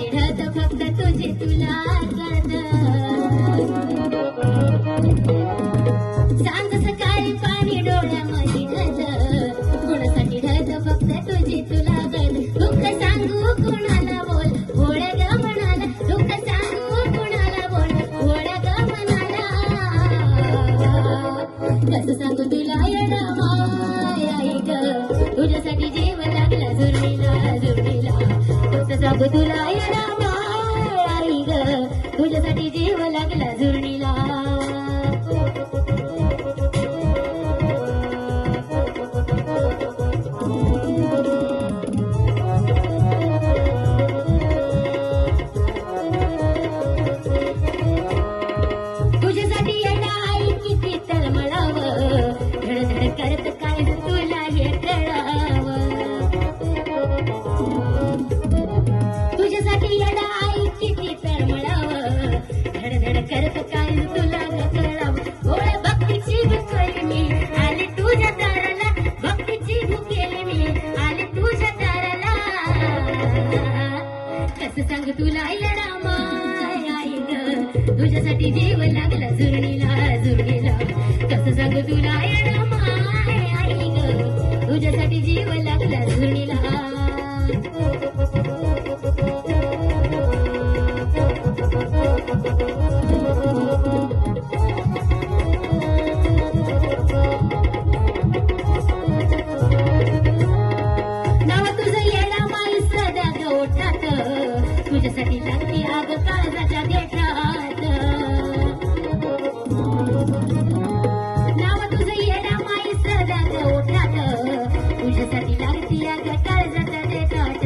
कुणासाठी फक्त तुझे तुला कळत सांज सकाळी पाणी डोळ्यामध्ये ढत कोणासाठी ढळत फक्त तुझे तुला कळत दुःख सांगू कोणाला बोल भोळ्या ग म्हणाला दुःख सांगू कोणाला बोल भोळ्या ग म्हणाला कसं सांगू तुला येडा माय ग तुझ्यासाठी कसं तुला येणार आई ग तुझ्यासाठी जीव लागला जुळणी कसं सांग तुला येडा माय आई ग तुझ्यासाठी जीव लागला जुरणीला जुरणीला कसं सांग तुला येडा माय आई ग तुझ्यासाठी जीव लागला जुरणीला नाव तुझं येडा माई सदा गोठात तुझ्यासाठी लागली आग काळजाच्या देठात. नाव तुझं माई सदा तुझ्यासाठी आग काळजाच्या देठात.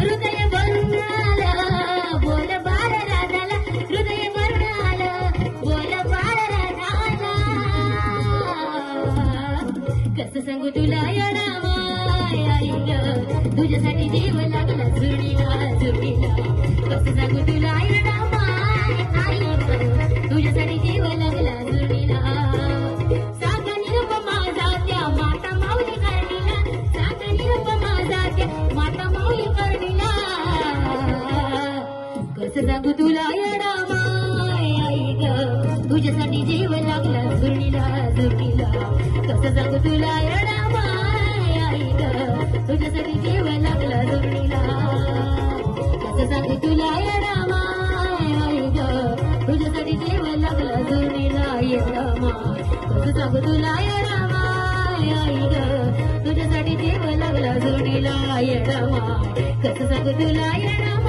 हृदय भरून आलं बोल बाळ राजाला. हृदय भरून आलं बोल बाळ राजाला. कसं सांगू तुला येडा तुझ्यासाठी जीव लागला जुडीला जुडीला. कसं सांगू तुला आई तुझ्यासाठी जीव लागला जुडीला. साग माता माऊली माता माऊली कसं सांगू तुला तुझ्यासाठी जीव लागला जुडीला जुडीला. कसं सांगू तुला येणार तुझ्यासाठी कसं सांगू तुला येडा माय आई ग तुझ्यासाठी जीव लागला जुडीला येडा माय कसं सांगू तुला येडा माय आई ग तुझ्यासाठी जीव लागला जुडीला येडा माय कसं सांगू तुला येडा